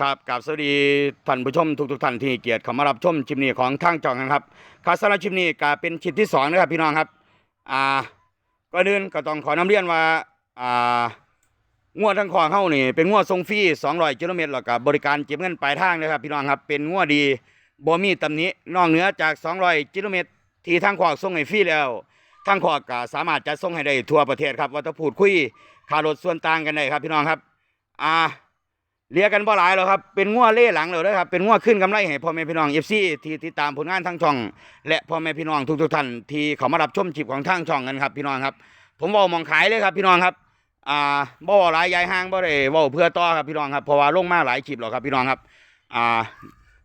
ครับกับสวัสดีท่านผู้ชมทุกๆท่านที่เกียรติเข้ามารับชมชิมนี้ของทางจองนะครับคาสำหรับชิมนี้ก็เป็นชิปที่สองนะครับพี่น้องครับอ่าก่อนอื่นก็ต้องขอนำเรียนว่าอ่างวดทั้งของเฮานี่เป็นงวดทรงฟรี200กิโลเมตรแล้วก็บริการเก็บเงินปลายทางนะครับพี่น้องครับเป็นงวดดีบ่มีตำหนินอกเหนือจาก 200กิโลเมตรที่ทางขวากส่งให้ฟรีแล้วทางขวากก็สามารถจะส่งให้ได้ทั่วประเทศครับว่าถ้าพูดคุยค่ารถส่วนต่างกันได้ครับพี่น้องครับอ่า เรียกกันบ่หลายหรอกครับ เป็นงัวเล่หลังเลยนะครับ เป็นงัวขึ้นกำไรให้พ่อแม่พี่น้องเอฟซีที่ติดตามผลงานทางช่อง และพ่อแม่พี่น้องทุกๆท่านที่เขามารับชมชิปของทางช่องกันครับพี่น้องครับ ผมว้ามองขายเลยครับพี่น้องครับ อ่าบ่หลายยายห้างบ่ได้เว้าเพื่อต่อครับพี่น้องครับ เพราะว่าลงมาหลายคลิปหรอกครับพี่น้องครับ อ่า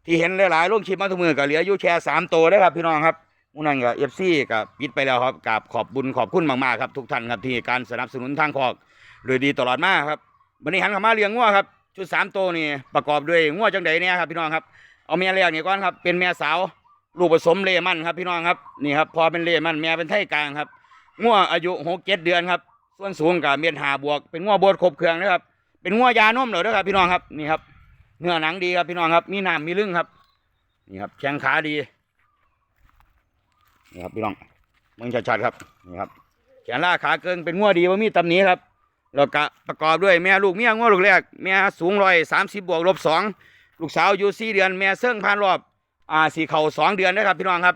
ที่เห็นหลายๆลงคลิปมาทุกมือก็เหลืออยู่แค่สามตัวได้ครับพี่น้องครับมูนั่นก็เอฟซีก็ปิดไปแล้วครับกับขอบบุญขอบคุณมากๆครับทุกท่านครับที่การสนับสนุนทางคอกโดยดีตลอดมาครับวันนี้หันเข้ามาเลี้ยงงัวครับ ชุดสามตัวนี่ประกอบด้วยงัวจังใดเนี่ยครับพี่น้องครับเอาแม่แรกนี่ก่อนครับเป็นแม่สาวลูกผสมเลมันครับพี่น้องครับนี่ครับพอเป็นเลมันแม่เป็นไทยกลางครับงัวอายุหกเจ็ดเดือนครับส่วนสูงกับเมียนหาบวก เป็นงัวบดครบเครื่องนะครับเป็นงัวยานมเหรอด้อครับพี่น้องครับนี่ครับเนื้อหนังดีครับพี่น้องครับ มีน้ำมีลึงครับนี่ครับแข้งขาดีนี่ครับพี่น้องมึงชัดๆครับนี่ครับแขนล่าขาเกินเป็นงัวดีว่ามีตำหนิครับ แล้วก็ประกอบด้วยแม่ลูกเมียง้อลูกแรกแม่สูงร้อยสามสิบบวกลบสองลูกสาวอยู่สี่เดือน แม่เสื่องผ่านรอบอ่าสี่เข่าสองเดือนนะครับพี่น้องครับ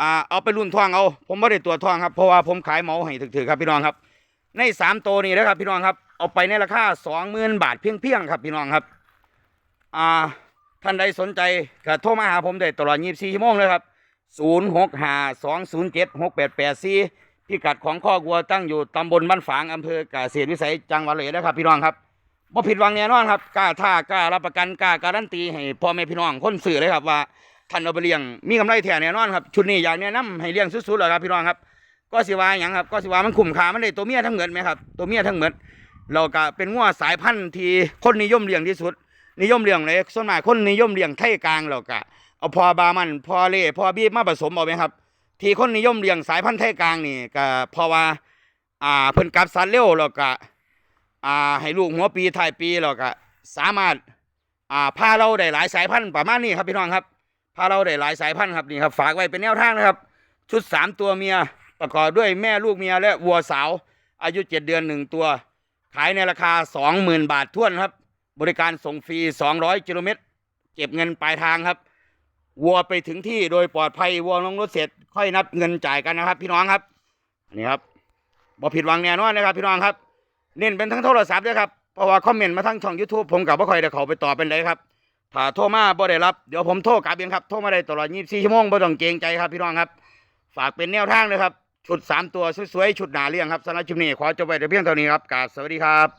อ่าเอาไปรุ่นทองเอา ผมไม่ได้ตัวจทองครับเพราะว่าผมขายเหมาให้ถึกๆครับพี่น้องครับ ในสามตัวนี้นะครับพี่น้องครับเอาไปในราคาสองหมื่นบาทเพียงๆครับพี่น้องครับอ่าท่านใดสนใจก็โทรมาหาผมได้ตลอด24ชั่วโมงเลยครับศูนย์หกห้าสองศูนย์เจ็ดหกแปดแปดสี่ พิกัดของข้อกวัวตั้งอยู่ตำบลบ้านฝางอำเภอกเกษตรวิสัยจังหวัดเลยนะครับ พี่น้องครับบ่ผิดหวังแน่นอนครับกล้าท่ากล้ารับประกันกล้าการันตีให้พ่อแม่พี่น้องคนสื่อเลยครับว่าท่านเอาไปเลี้ยงมีกำไรแท้แน่นอนครับชุดนี้อยากแนะนำให้เลี้ยงสุดๆเลยครับพี่น้องครับ ก็สิว่าอย่างครับก็สิว่ามันคุ้มค่ามันได้ตัวเมียทั้งเหมือนไหมครับตัวเมียทั้งเหมือนเราก็เป็นงัวสายพันธุ์ที่คนนิยมเลี้ยงที่สุด นิยมเลี้ยงเลยส่วนมากคนนิยมเลี้ยงไทยกลางเราก็เอาพอบามันพอเล่พอบีบมาผสมเอาไหมครับ ที่คนนิยมเลี้ยงสายพันธุ์ไทยกลางนี่ก็เพราะว่า อ่าเพิ่นกลับสัตว์เร็วแล้วก็อ่าให้ลูกหัวปีท้ายปีแล้วก็สามารถอ่าพาเราได้หลายสายพันธุ์ประมาณนี้ครับพี่น้องครับพาเราได้หลายสายพันธุ์ครับนี่ครับฝากไว้เป็นแนวทางนะครับ ชุดสามตัวเมียประกอบด้วยแม่ลูกเมียและวัวสาว อายุเจ็ดเดือนหนึ่งตัว ขายในราคาสองหมื่นบาทท้วนครับ บริการส่งฟรีสองร้อยกิโลเมตรเก็บเงินปลายทางครับ วัวไปถึงที่โดยปลอดภัยวัวลงรถเสร็จ ค่อยนับเงินจ่ายกันนะครับ พี่น้องครับนี่ครับบ่ผิดหวังแน่นอนนะครับ พี่น้องครับ เน้นเป็นทั้งโทรศัพท์ด้วยครับเพราะว่าคอมเมนต์มาทั้งช่อง YouTube ผมกับบ่ค่อยได้เขาไปตอบเป็นไรครับถ้าโทรมาบ่ได้รับเดี๋ยวผมโทรกลับเองครับโทรมาได้ตลอด 24 ชั่วโมงบ่ต้องเกรงใจครับพี่น้องครับ ฝากเป็นแนวทางเลยครับชุด 3 ตัวสวยๆชุดหนาเลี้ยงครับสำหรับชุดนี้ขอจบไว้แต่เพียงเท่านี้ครับกาสวัสดีครับ